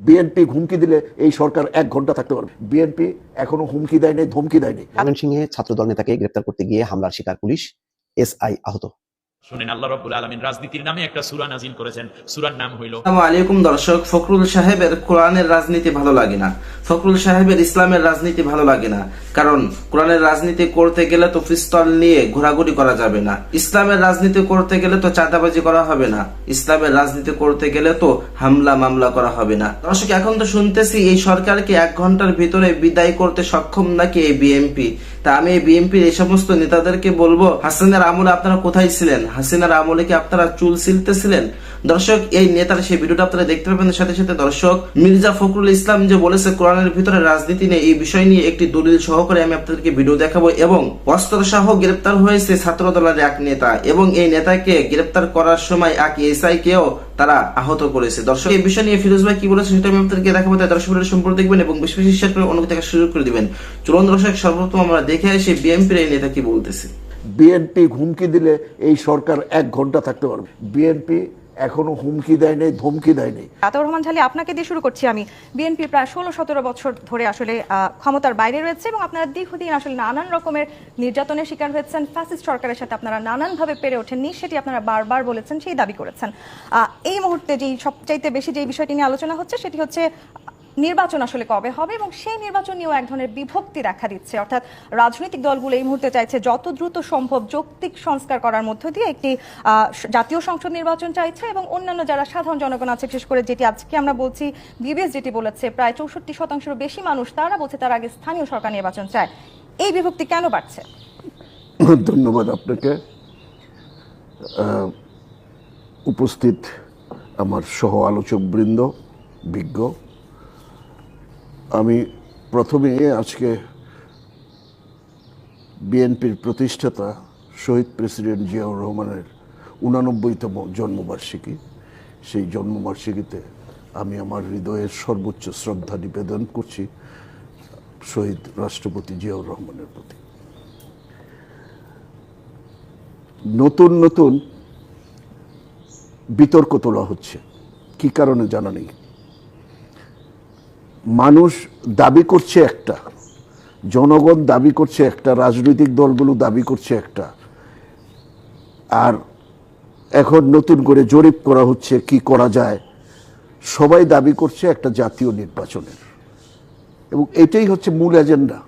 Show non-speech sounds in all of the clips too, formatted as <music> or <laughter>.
BNP হুমকি দিলে এই সরকার এক ঘণ্টা থাকতে পারবে। বিএনপি এখনও হুমকি দেয়নি, ধমকি দেয়নি। ময়মনসিংহে ছাত্রদল নেতাকে গ্রেপ্তার করতে গিয়ে হামলার শিকার পুলিশ, এসআই আহত। ঘোরাঘুরি করা যাবে না। ইসলামের রাজনীতি করতে গেলে তো চাঁদাবাজি করা হবে না। ইসলামের রাজনীতি করতে গেলে তো হামলা মামলা করা হবে না। দর্শক, এখন তো শুনতেছি এই সরকারকে এক ঘণ্টার ভিতরে বিদায় করতে সক্ষম নাকি এই বিএনপি? তা আমি এই বিএনপির এই সমস্ত নেতাদেরকে বলব, হাসানের আমলে আপনারা কোথায় ছিলেন? হাসিনার আমলে কি আপনারা চুল সিলতেছিলেন? দর্শক, এই নেতার সেই ভিডিওটা আপনারা দেখতে পাবেন। সাথে সাথে দর্শক, মির্জা ফখরুল ইসলাম যে বলেছে, কোরআনের ভিতরে রাজনীতি নেই এই বিষয় নিয়ে একটি দলিল সহকারে আমি আপনাদেরকে ভিডিও দেখাবো এবং অস্ত্র সহ গ্রেপ্তার হয়েছে ছাত্র দলের এক নেতা এবং এই নেতাকে গ্রেপ্তার করার সময় এক এসআই কেও তারা আহত করেছে। দর্শক, এই বিষয় নিয়ে ফিরোজ ভাই কি বলেছে সেটা আমি আপনাদেরকে দেখাবো। তাই দর্শক সম্পর্কে দেখবেন এবং বেশি বেশি শেয়ার করে অনেক দেখা সুযোগ করে দিবেন। চলুন দর্শক, সর্বপ্রথম আমরা দেখে আসি বিএনপির এই নেতা কি বলতেছে। বিএনপি হুমকি দিলে এই সরকার এক ঘণ্টা থাকতে পারবে। বিএনপি এখনও হুমকি দেয় দেয়নি, ধমকি দেয়নি। আতাউর রহমান ঝালি, আপনাকে দিয়ে শুরু করছি আমি। বিএনপি প্রায় ষোলো সতেরো বছর ধরে আসলে ক্ষমতার বাইরে রয়েছে এবং আপনারা দীর্ঘদিন আসলে নানান রকমের নির্যাতনের শিকার হয়েছেন ফ্যাসিস্ট সরকারের সাথে আপনারা নানানভাবে পেরে ওঠেননি, সেটি আপনারা বারবার বলেছেন, সেই দাবি করেছেন। এই মুহূর্তে যেই সবচাইতে বেশি যে বিষয়টি নিয়ে আলোচনা হচ্ছে, সেটি হচ্ছে নির্বাচন আসলে কবে হবে এবং সেই নির্বাচন নিয়েও এক ধরনের বিভক্তি দেখা দিচ্ছে। অর্থাৎ রাজনৈতিক দলগুলো এই মুহূর্তে চাইছে যত দ্রুত সম্ভব যৌক্তিক সংস্কার করার মধ্য দিয়ে একটি জাতীয় সংসদ নির্বাচন চাইছে এবং অন্যান্য যারা সাধারণ জনগণ আছে, বিশেষ করে যেটি আজকে আমরা বলছি, বিবিএস যেটি বলেছে, প্রায় চৌষট্টি শতাংশেরও বেশি মানুষ তারা বলছে তার আগে স্থানীয় সরকার নির্বাচন চায়। এই বিভক্তি কেন বাড়ছে? <coughs> ধন্যবাদ আপনাকে। উপস্থিত আমার সহ আলোচক বৃন্দ বিজ্ঞ আমি প্রথমে আজকে বিএনপির প্রতিষ্ঠাতা শহীদ প্রেসিডেন্ট জিয়াউর রহমানের উনানব্বইতম জন্মবার্ষিকী। সেই জন্মবার্ষিকীতে আমি আমার হৃদয়ের সর্বোচ্চ শ্রদ্ধা নিবেদন করছি শহীদ রাষ্ট্রপতি জিয়াউর রহমানের প্রতি। নতুন নতুন বিতর্ক তোলা হচ্ছে। কি কারণে জানা নেই? মানুষ দাবি করছে একটা, জনগণ দাবি করছে একটা, রাজনৈতিক দলগুলো দাবি করছে একটা। আর এখন নতুন করে জরিপ করা হচ্ছে কি করা যায়। সবাই দাবি করছে একটা জাতীয় নির্বাচনের। এবং এটাই হচ্ছে মূল এজেন্ডা।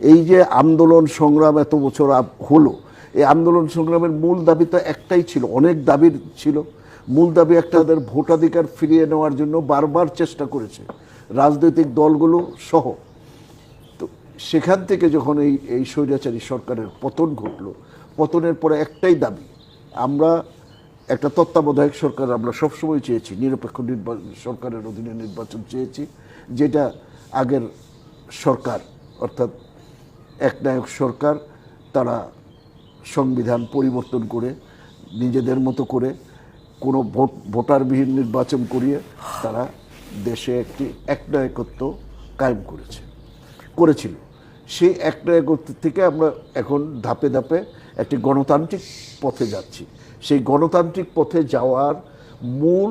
এই যে আন্দোলন সংগ্রাম এত বছর হলো, এই আন্দোলন সংগ্রামের মূল দাবি তো একটাই ছিল, অনেক দাবির ছিল। মূল দাবি একটা তাদের ভোটাধিকার ফিরিয়ে নেওয়ার জন্য বারবার চেষ্টা করেছে। রাজনৈতিক দলগুলো সহ। তো সেখান থেকে যখন এই এই স্বৈরাচারী সরকারের পতন ঘটলো, পতনের পরে একটাই দাবি, আমরা একটা তত্ত্বাবধায়ক সরকার আমরা সবসময় চেয়েছি, নিরপেক্ষ নির্বাচন সরকারের অধীনে নির্বাচন চেয়েছি, যেটা আগের সরকার, অর্থাৎ একনায়ক সরকার, তারা সংবিধান পরিবর্তন করে, নিজেদের মতো করে, কোনো ভোট, ভোটারবিহীন নির্বাচন করিয়ে তারা দেশে একটি একনায়কত্ব কায়েম করেছে, করেছিল। সেই একনায়কত্ব থেকে আমরা এখন ধাপে ধাপে একটি গণতান্ত্রিক পথে যাচ্ছি। সেই গণতান্ত্রিক পথে যাওয়ার মূল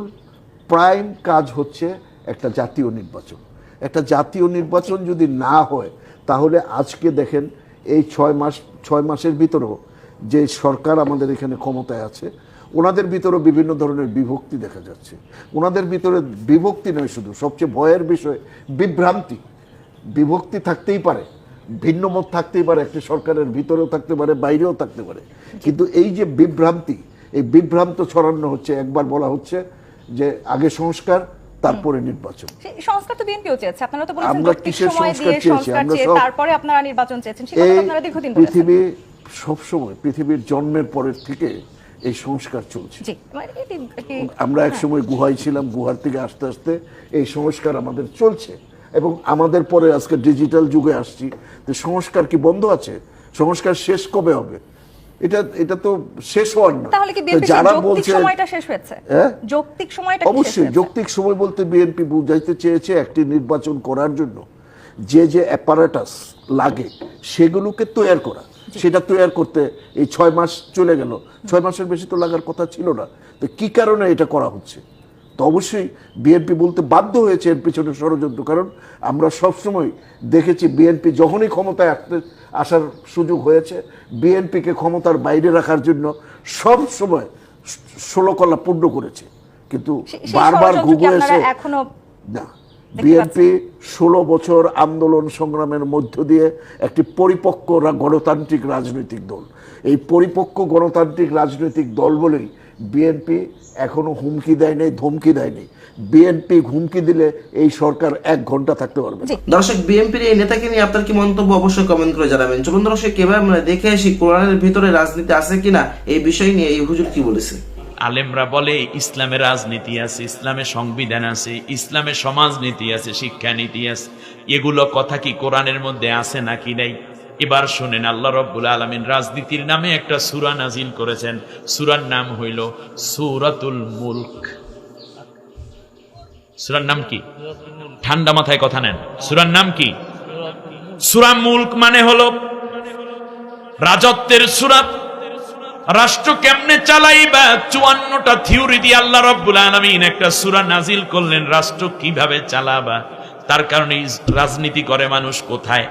প্রাইম কাজ হচ্ছে একটা জাতীয় নির্বাচন। একটা জাতীয় নির্বাচন যদি না হয়, তাহলে আজকে দেখেন এই ছয় মাস, ছয় মাসের ভিতরেও যে সরকার আমাদের এখানে ক্ষমতায় আছে ওনাদের ভিতরেও বিভিন্ন ধরনের বিভক্তি দেখা যাচ্ছে। ওনাদের ভিতরে বিভক্তি নয় শুধু সবচেয়ে ভয়ের বিষয় বিভ্রান্তি। বিভক্তি থাকতেই পারে ভিন্ন মত থাকতেই পারে একটি সরকারের ভিতরেও থাকতে পারে বাইরেও থাকতে পারে। কিন্তু এই যে বিভ্রান্তি এই বিভ্রান্ত ছড়ানো হচ্ছে একবার বলা হচ্ছে যে আগে সংস্কার তারপরে নির্বাচন। সংস্কার তো বিএনপিও চেয়েছে আপনারা তো বলেছেন আমরা কিসের সংস্কার চেয়েছি? আমরা তারপরে আপনারা নির্বাচন চেয়েছেন সেটা আপনারা দীর্ঘদিন পৃথিবী সবসময় পৃথিবীর জন্মের পরের থেকে এই সংস্কার চলছে। মানে আমরা এক সময় গুহায় ছিলাম গুহার থেকে আস্তে আস্তে এই সংস্কার আমাদের চলছে। এবং আমাদের পরে আজকে ডিজিটাল যুগে আসছি তো সংস্কার কি বন্ধ আছে? সংস্কার শেষ কবে হবে? এটা এটা তো শেষ হওয়ার না। যারা বলছে সময়টা শেষ হয়েছে? হ্যাঁ? অবশ্যই যৌক্তিক সময় বলতে বিএনপি বুঝাইতে চেয়েছে একটি নির্বাচন করার জন্য। যে যে অ্যাপারেটাস লাগে সেগুলোকে তৈরি করা। সেটা তৈরি করতে এই ছয় মাস চলে গেল। ছয় মাসের বেশি তো লাগার কথা ছিল না। তো কি কারণে এটা করা হচ্ছে? তো অবশ্যই বিএনপি বলতে বাধ্য হয়েছে এর পিছনে ষড়যন্ত্র কারণ আমরা সবসময় দেখেছি বিএনপি যখনই ক্ষমতায় আসতে আসার সুযোগ হয়েছে বিএনপিকে ক্ষমতার বাইরে রাখার জন্য সব সময় ষোলো কলা পূর্ণ করেছে। কিন্তু বারবার ঘুঘু এসে এখনও না। বিএনপি ষোলো বছর আন্দোলন সংগ্রামের মধ্য দিয়ে একটি পরিপক্ক গণতান্ত্রিক রাজনৈতিক দল। এই পরিপক্ক গণতান্ত্রিক রাজনৈতিক দল বলেই বিএনপি এখনও হুমকি দেয়নি ধমকি দেয়নি। বিএনপি হুমকি দিলে এই সরকার এক ঘণ্টা থাকতে পারবে না। দর্শক বিএনপির এই নেতাকে নিয়ে আপনার কি মন্তব্য অবশ্যই কমেন্ট করে জানাবেন। চলুন দর্শক এবার আমরা দেখে আসি কোরআনের ভিতরে রাজনীতি আছে কিনা এই বিষয় নিয়ে। এই হুজুর কি বলেছে? আলেমরা বলে ইসলামের রাজনীতি আছে ইসলামের সংবিধান আছে ইসলামের সমাজনীতি আছে, শিক্ষানীতি আছে। এগুলো কথা কি কোরআনের মধ্যে আছে নাকি নাই? এবার শুনেন, আল্লাহ রব্বুল আলমিন রাজনীতির নামে একটা সুরা নাজিল করেছেন। সুরার নাম হইল সুরাতুল মুলক। সুরার নাম কি? ঠান্ডা মাথায় কথা নেন। সুরার নাম কি? সুরা মুলক মানে হলো রাজত্বের সুরাত রাষ্ট্র কেমনে চালাইবা? চুয়ান্নটা থিওরি দিয়ে আল্লাহ রব্বুল আলমিন একটা সুরা নাজিল করলেন, রাষ্ট্র কীভাবে চালাবা? তার কারণে রাজনীতি করে মানুষ কোথায়?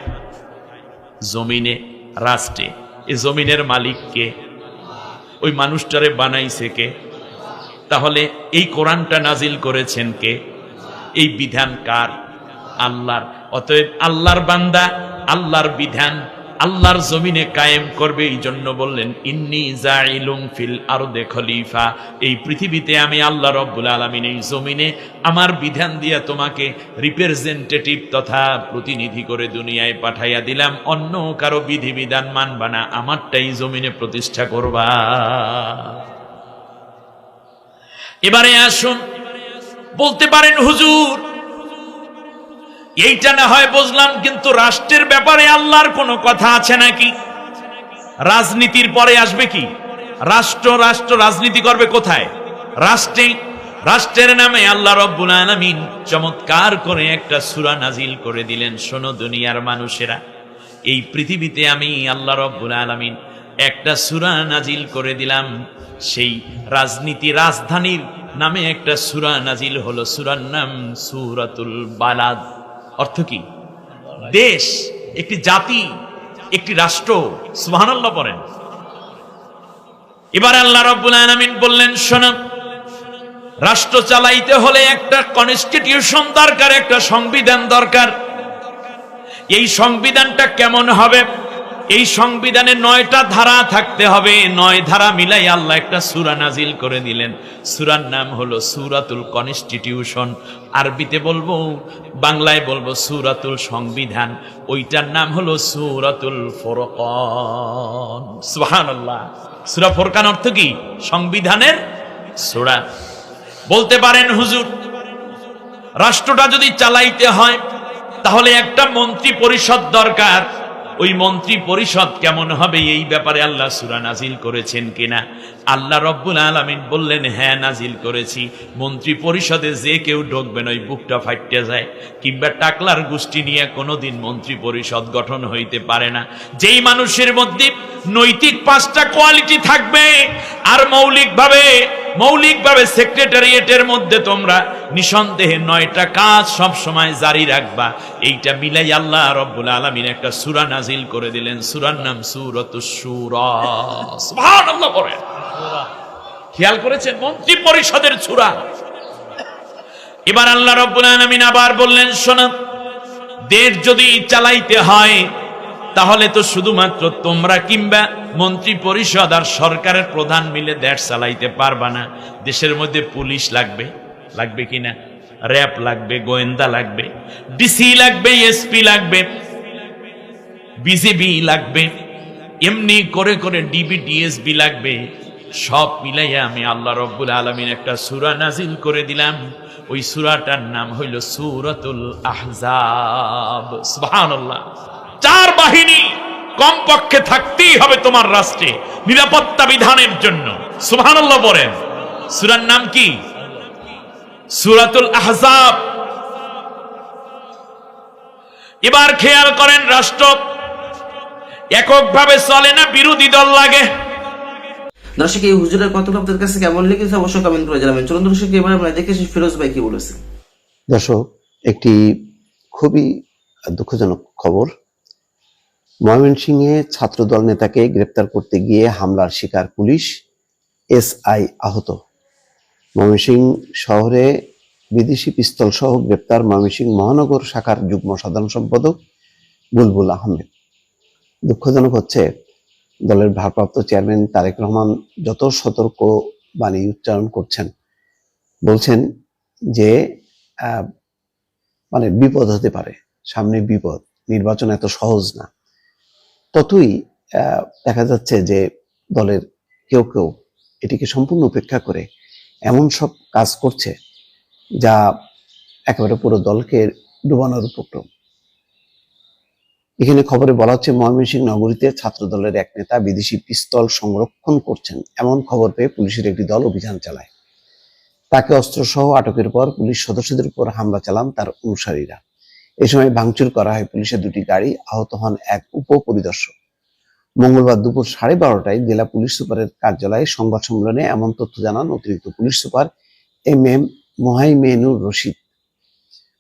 জমিনে, রাষ্ট্রে। এই জমিনের মালিককে ওই মানুষটারে বানাইছে কে? তাহলে এই কোরআনটা নাজিল করেছেন কে? এই বিধান কার? আল্লাহর। অতএব আল্লাহর বান্দা, আল্লাহর বিধান আল্লাহর জমিনে কায়েম করবে, এই জন্য বললেন, ইন্নি জাইলুম ফিল আরদে খলিফা। এই পৃথিবীতে আমি আল্লাহ রব্বুল আলামিন এই জমিনে আমার বিধান দিয়া তোমাকে রিপ্রেজেন্টেটিভ তথা প্রতিনিধি করে দুনিয়ায় পাঠাইয়া দিলাম। অন্য কারও বিধিবিধান মানবা না, আমারটাই জমিনে প্রতিষ্ঠা করবা। এবারে আসুন, বলতে পারেন হুজুর এইটা না হয় বুঝলাম, কিন্তু রাষ্ট্রের ব্যাপারে আল্লাহর কোনো কথা আছে নাকি? রাজনীতির পরে আসবে কি? রাষ্ট্র রাষ্ট্র রাজনীতি করবে কোথায়? রাষ্ট্রে, রাষ্ট্রের নামে আল্লাহ রব্বুল আলামিন চমৎকার করে একটা সূরা নাজিল করে দিলেন। শোনো দুনিয়ার মানুষেরা, এই পৃথিবীতে আমি আল্লাহ রব্বুল আলামিন একটা সূরা নাজিল করে দিলাম। সেই রাজনীতি রাজধানীর নামে একটা সূরা নাজিল হলো। সূরার নাম সূরাতুল বালাদ। অর্থ কি? দেশ, একটি জাতি, একটি রাষ্ট্র, সুবহানাল্লাহ পড়েন এবার আল্লাহ রব্বুল আলামিন বললেন, শোনো, রাষ্ট্র চালাইতে হলে একটা কনস্টিটিউশন দরকার, একটা সংবিধান দরকার। এই সংবিধানটা কেমন হবে? এই সংবিধানে নয়টা ধারা থাকতে হবে। নয় ধারা মিলাই আল্লাহ একটা সুরা নাজিল করে দিলেন। সুরার নাম হলো সুরাতুল কনস্টিটিউশন। আরবিতে বলব, বাংলায় বলব সুরাতুল সংবিধান। ওইটার নাম হলো সুরাতুল ফোরকন। সুবহানাল্লাহ। সুরা ফোরকান অর্থ কি? সংবিধানের সুরা। বলতে পারেন হুজুর, রাষ্ট্রটা যদি চালাইতে হয়, তাহলে একটা মন্ত্রী পরিষদ দরকার। ওই মন্ত্রী পরিষদ কেমন হবে এই ব্যাপারে আল্লাহ সুরা নাজিল করেছেন কিনা? আল্লাহ রব্বুল আলমিন বললেন হ্যাঁ নাজিল করেছি। মন্ত্রী পরিষদে যে কেউ ঢুকবেন ওই বুকটা ফাইটে যায়। কিংবা টাকলার গোষ্ঠী নিয়ে কোনোদিন মন্ত্রী পরিষদ গঠন হইতে পারে না। যেই মানুষের মধ্যে নৈতিক পাঁচটা কোয়ালিটি থাকবে, আর মৌলিকভাবে মৌলিকভাবে সেক্রেটারিয়েটের মধ্যে তোমরা নিঃসন্দেহে নয়টা কাজ সব সময় জারি রাখবা। এইটা মিলাই আল্লাহ রব্বুল আলামিন একটা সূরা নাজিল করে দিলেন। সূরার নাম সূরাতুস সূরা। খেয়াল করেছেন? মন্ত্রী পরিষদের সূরা। এবার আল্লাহ রব্বুল আলামিন আবার বললেন, শোনা, দেশ যদি চালাইতে হয় তাহলে তো শুধুমাত্র তোমরা কিংবা মন্ত্রী পরিষদ আর সরকারের প্রধান মিলে দেশ চালাইতে পারবা না। দেশের মধ্যে পুলিশ লাগবে। লাগবে কিনা র্যাব লাগবে, গোয়েন্দা লাগবে, ডিসি লাগবে, এসপি লাগবে, বিজেপি লাগবে, এমনি করে করে ডিবি, ডিএসবি লাগবে। সব মিলাইয়া আমি আল্লাহ রব্বুল আলমিন একটা সুরা নাজিল করে দিলাম। ওই সুরাটার নাম হইল সুরাতুল আহজাব। সুবহানাল্লাহ। চার বাহিনী কমপক্ষে থাকতেই হবে তোমার রাষ্ট্রে নিরাপত্তা বিধানের জন্য। সুবহানাল্লাহ বলেন। সুরার নাম কি? সুরাতুল আহজাব। এবার খেয়াল করেন রাষ্ট্র এককভাবে চলে না বিরোধী দল লাগে। দর্শক এই হুজুরের কথাগুলো আপনাদের কাছে কেমন লেগেছে অবশ্যই কমেন্ট করে জানাবেন। চলুন দর্শক এবার আমরা দেখে ফিরোজ ভাই কি বলেছে দর্শক একটি খুবই দুঃখজনক খবর। ময়মনসিংহে ছাত্রদল নেতাকে গ্রেপ্তার করতে গিয়ে হামলার শিকার পুলিশ, এসআই আহত। ময়মনসিংহ শহরে বিদেশি পিস্তল সহ গ্রেপ্তার ময়মনসিংহ মহানগর শাখার যুগ্ম সাধারণ সম্পাদক বুলবুল আহমেদ। দুঃখজনক হচ্ছে, দলের ভারপ্রাপ্ত চেয়ারম্যান তারেক রহমান যত সতর্ক বাণী উচ্চারণ করছেন, বলছেন যে মানে বিপদ হতে পারে, সামনে বিপদ, নির্বাচন এত সহজ না। ততই দেখা যাচ্ছে যে দলের কেউ কেউ এটিকে সম্পূর্ণ উপেক্ষা করে এমন সব কাজ করছে যা একেবারে পুরো দলকে ডুবানোর উপক্রম। এখানে খবরে বলা হচ্ছে, ময়মনসিংহ নগরীতে ছাত্র দলের এক নেতা বিদেশি পিস্তল সংরক্ষণ করছেন এমন খবর পেয়ে পুলিশের একটি দল অভিযান চালায়। তাকে অস্ত্রসহ আটকের পর পুলিশ সদস্যদের উপর হামলা চালান তার অনুসারীরা। এ সময় ভাঙচুর করা হয় পুলিশের দুটি গাড়ি, আহত হন এক উপ পরিদর্শক মঙ্গলবার দুপুর সাড়ে বারোটায় জেলা পুলিশ সুপারের কার্যালয়ে সংবাদ সম্মেলনে এমন তথ্য জানান অতিরিক্ত police super M M Mohaimenur Rashid.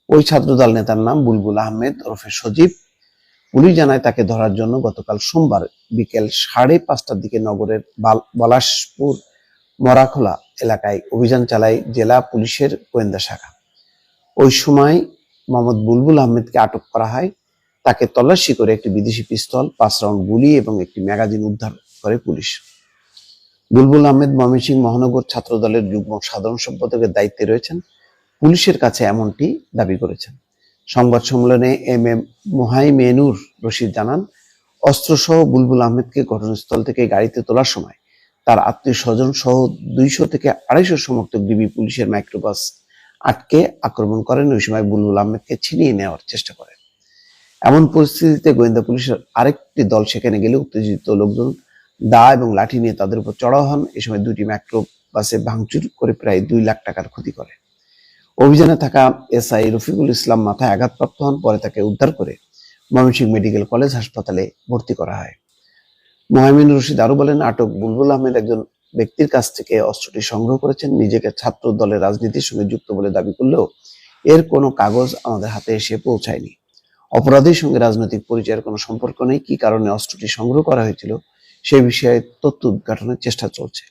ওই ছাত্রদল নেতার নাম বুলবুল আহমেদ ওরফে সজীব। পুলিশ জানায় তাকে ধরার জন্য গতকাল সোমবার বিকেল সাড়ে পাঁচটার দিকে নগরের বাল- পলাশপুর মরাখোলা এলাকায় অভিযান চালায় জেলা পুলিশের গোয়েন্দা শাখা। ওই সময় মোহাম্মদ বুলবুল আহমেদকে আটক করা হয়। তাকে তল্লাশি করে একটি বিদেশি পিস্তল, পাঁচ রাউন্ড গুলি এবং একটি ম্যাগাজিন উদ্ধার করে পুলিশ। বুলবুল আহমেদ ময়মনসিংহ মহানগর ছাত্র দলের যুগ্ম সাধারণ সম্পাদকের দায়িত্বে রয়েছেন। পুলিশের কাছে এমনটি দাবি করেছেন। সংবাদ সম্মেলনে এম এম মোহাইমেনুর রশিদ জানান, অস্ত্রসহ বুলবুল আহমেদকে ঘটনাস্থল থেকে গাড়িতে তোলার সময় তার আত্মীয় স্বজন সহ দুইশো থেকে আড়াইশো সমর্থক ডিবি পুলিশের মাইক্রোবাস আটকে আক্রমণ করেন, ওই সময় বুলবুল আহমেদকে ছিনিয়ে নেওয়ার চেষ্টা করেন। এমন পরিস্থিতিতে গোয়েন্দা পুলিশের আরেকটি দল সেখানে গেলে উত্তেজিত লোকজন দা এবং লাঠি নিয়ে তাদের উপর চড়াও হন। এ সময় দুটি মাইক্রো বাসে ভাঙচুর করে প্রায় দুই লাখ টাকার ক্ষতি করে। অভিযানে থাকা এসআই রফিকুল ইসলাম মাথায় আঘাতপ্রাপ্ত হন, পরে তাকে উদ্ধার করে ময়মনসিংহ মেডিকেল কলেজ হাসপাতালে ভর্তি করা হয়। মোহামিন রশিদ আরও বলেন, আটক বুলবুল আহমেদ একজন ব্যক্তির কাছ থেকে অস্ত্রটি সংগ্রহ করেছেন, নিজেকে ছাত্র দলের রাজনীতির সঙ্গে যুক্ত বলে দাবি করলেও এর কোনো কাগজ আমাদের হাতে এসে পৌঁছায়নি। অপরাধীর সঙ্গে রাজনৈতিক পরিচয়ের কোনো সম্পর্ক নেই, কি কারণে অস্ত্রটি সংগ্রহ করা হয়েছিল সেই বিষয়ে তথ্য উদ্ঘাটনের চেষ্টা চলছে।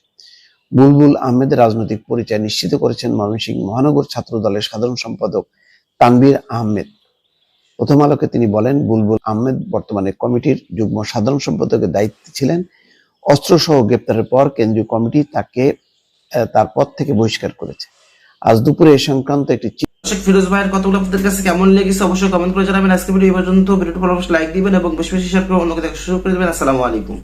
বুলবুল আহমেদের রাজনৈতিক পরিচয় নিশ্চিত করেছেন ময়মনসিংহ মহানগর ছাত্র দলের সাধারণ সম্পাদক তানভীর আহমেদ। প্রথম আলোকে তিনি বলেন, বুলবুল আহমেদ বর্তমানে কমিটির যুগ্ম সাধারণ সম্পাদকের দায়িত্বে ছিলেন অস্ত্রসহ গ্রেপ্তারের পর কেন্দ্রীয় কমিটি তাকে তার পদ থেকে বহিষ্কার করেছে। আজ দুপুরে এ সংক্রান্ত একটি ফিরোজ ভাইয়ের কথাগুলো আপনাদের কাছে কেমন লেগেছে অবশ্যই কমেন্ট করে জানাবেন। আজকে ভিডিও এই পর্যন্ত। ভিডিওটি ভালো লাইক দিবেন এবং বেশি বেশি শেয়ার করে অন্যকে দেখা শুরু করে দেবেন। আসসালামু আলাইকুম।